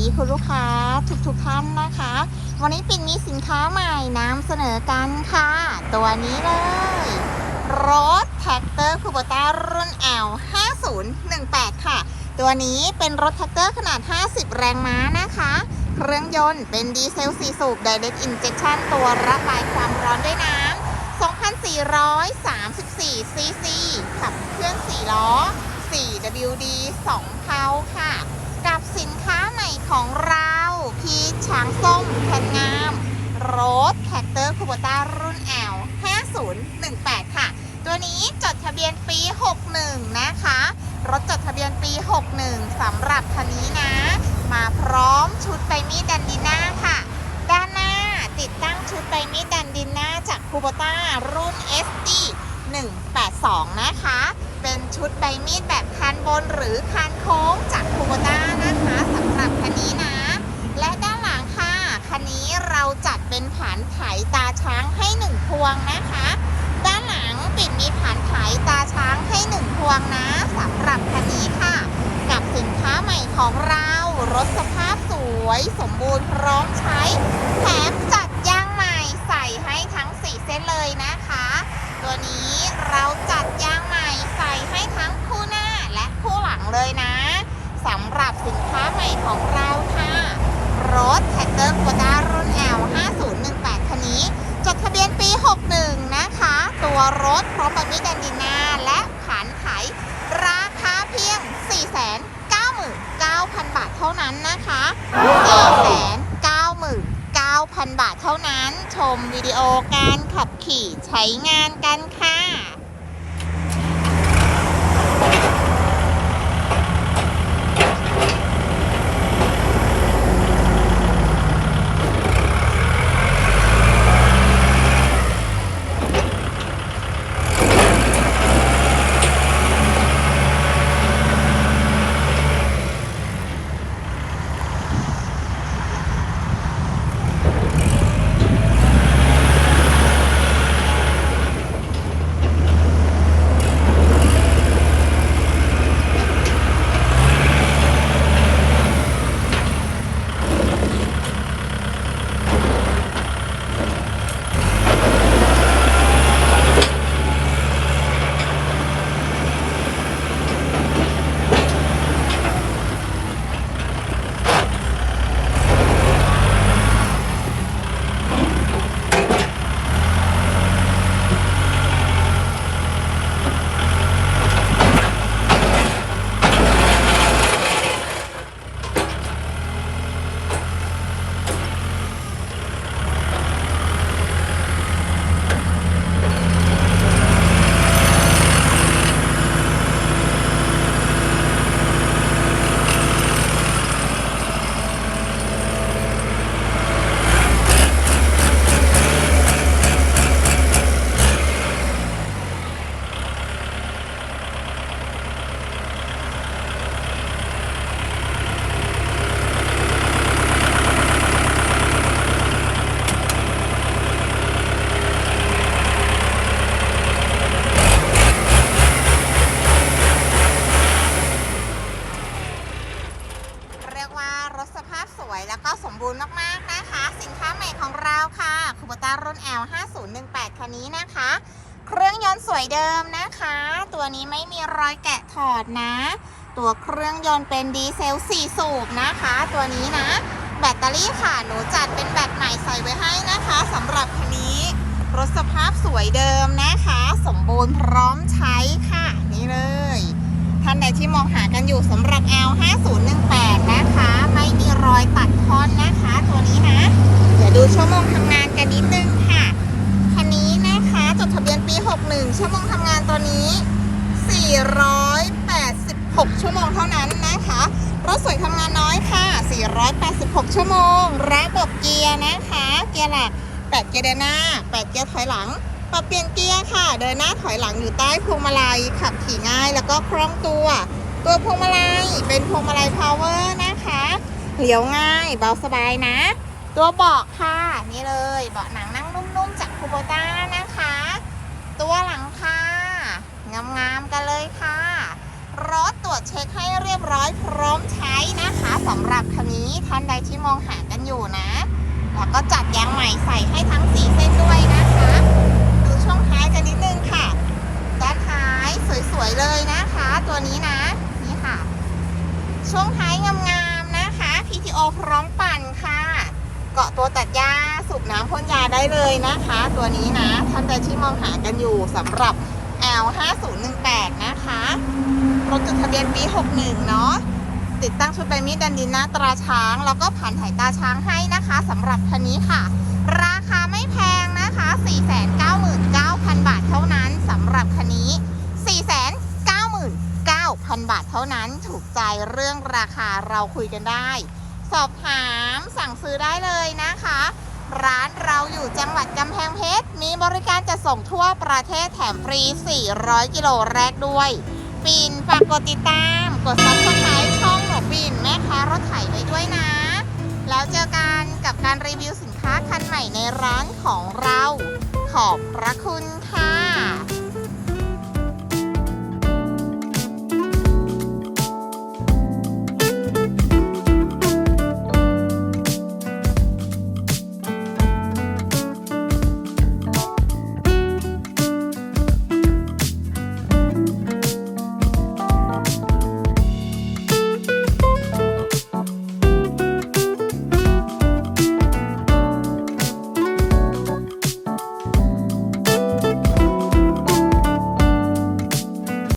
ดีคุณลูกค้าทุกทุกๆท่านนะคะ วันนี้ปิ่นมีสินค้าใหม่นำเสนอกันค่ะ ตัวนี้เลย รถแท็กเตอร์คูโบต้ารุ่น L 5018 ค่ะ ตัวนี้เป็นรถแท็กเตอร์ขนาด 50 แรงม้านะคะ เครื่องยนต์เป็นดีเซล 4 สูบ Direct Injection ตัวระบายความร้อนด้วยน้ำ2,434ซีซีขับเคลื่อน4ล้อ 4WD 2เพาค่ะ กับสินค้าใหม่ ของเราพีชช้างส้มแผ่นงามรถแท็กเตอร์คูโบต้ารุ่น L 5018 ค่ะ ตัวนี้จดทะเบียนปี 61 นะคะ รถจดทะเบียนปี 61สำหรับคันนี้นะ มาพร้อมชุดไบมีดดันดิน่าค่ะ ด้านหน้าติดตั้งชุดไบมีดดันดิน่าจากคูโบต้ารุ่น SD 182 นะคะ เป็นชุดใบมีดแบบคันบนหรือคันโค้งจากคูโบต้านะคะสำหรับคันนี้นะ และด้านหลังค่ะ คันนี้เราจัดเป็นผานไถตาช้างให้หนึ่งพวงนะคะ ด้านหลังปิดมีผานไถตาช้างให้หนึ่งพวงนะสำหรับคันนี้ค่ะ กับสินค้าใหม่ ของเรารถสภาพสวยสมบูรณ์พร้อมใช้ แถมจัดยางใหม่ใส่ให้ทั้ง 4 เส้นเลยนะคะ ตัวนี้เราจัดยางใหม่ใส่ให้ทั้งคู่หน้าและคู่หลังเลยนะสำหรับสินค้าใหม่ของเราค่ะ รถแท็กเตอร์กัวด้ารุ่น L 5018คันนี้ จดทะเบียนปี 61 นะคะ ตัวรถพร้อมใบมีดแดนดินาและผันไถราคาเพียง 499,000 บาทเท่านั้นนะคะ499,000 บาทเท่านั้น ชมวิดีโอการขับขี่ใช้งานกันค่ะ วยแล้วก็สมบูรณ์มากๆนะคะ สินค้าใหม่ของเราค่ะคูโบต้ารุ่น L 5018คันนี้นะคะ เครื่องยนต์สวยเดิมนะคะ ตัวนี้ไม่มีรอยแกะถอดนะ ตัวเครื่องยนต์เป็นดีเซล 4 สูบนะคะ ตัวนี้นะ แบตเตอรี่ค่ะหนูจัดเป็นแบตใหม่ใส่ไว้ให้นะคะสำหรับคันนี้รถสภาพสวยเดิมนะคะ สมบูรณ์พร้อมใช้ นใดที่มองหากันอยู่สำหรับ L 5018 นะคะ ไม่มีรอยตัดท่อนนะคะ ตัวนี้นะ เดี๋ยวดูชั่วโมงทำงานกันนิดนึงค่ะ คันนี้นะคะจดทะเบียนปี 61 ชั่วโมงทำงานตัวนี้ 486 ชั่วโมงเท่านั้นนะคะ รถสวยทำงานน้อยค่ะ 486 ชั่วโมง ระบบเกียร์นะคะ เกียร์หลัก 8 เกียร์เดินหน้า 8 เกียร์ถอยหลัง ปรับเปลี่ยนเกียร์ค่ะ เดินหน้าถอยหลังอยู่ใต้พวงมาลัยขับขี่ง่ายแล้วก็คล่องตัว ตัวพวงมาลัยเป็นพวงมาลัยพาวเวอร์นะคะเลี้ยวง่ายเบาสบายนะ ตัวเบาะค่ะ นี่เลยเบาะหนังนั่งนุ่มๆจากคูโบต้านะคะ ตัวหลังค่ะงามๆกันเลยค่ะรถตรวจเช็คให้เรียบร้อยพร้อมใช้นะคะสำหรับคันนี้ท่านใดที่มองหากันอยู่นะ แล้วก็จัดยางใหม่ใส่ให้ทั้งสีเส้นด้วยนะคะ ช่วงท้ายกันนิดนึงค่ะ ด้านท้ายสวยๆเลยนะคะ ตัวนี้นะ นี่ค่ะ ช่วงท้ายงามๆนะคะ PTO พร้อมปั่นค่ะ เกาะตัวตัดหญ้าสูบน้ำพ่นยาได้เลยนะคะ ตัวนี้นะ ท่านใดที่มองหากันอยู่สำหรับ L5018 นะคะ รถจดทะเบียนปี 61 เนาะติดตั้งชุดใบมีดดันดินหน้าตราช้าง แล้วก็ผ่านถ่ายตาช้างให้นะคะสำหรับคันนี้ค่ะ ราคาไม่แพง นะคะ 499,000 บาทเท่านั้นสำหรับคันนี้ 499,000 บาทเท่านั้นถูกใจเรื่องราคาเราคุยกันได้ สอบถามสั่งซื้อได้เลยนะคะ ร้านเราอยู่จังหวัดกำแพงเพชร มีบริการจะส่งทั่วประเทศแถมฟรี 400 กิโลแรกด้วยปินฝากกดติดตาม กดซับสไครต์ช่องหนูปินแม่ค้ารถไถไว้ด้วยนะ แล้วเจอกันกับการรีวิวสิ คันใหม่ในร้านของเรา ขอบพระคุณค่ะ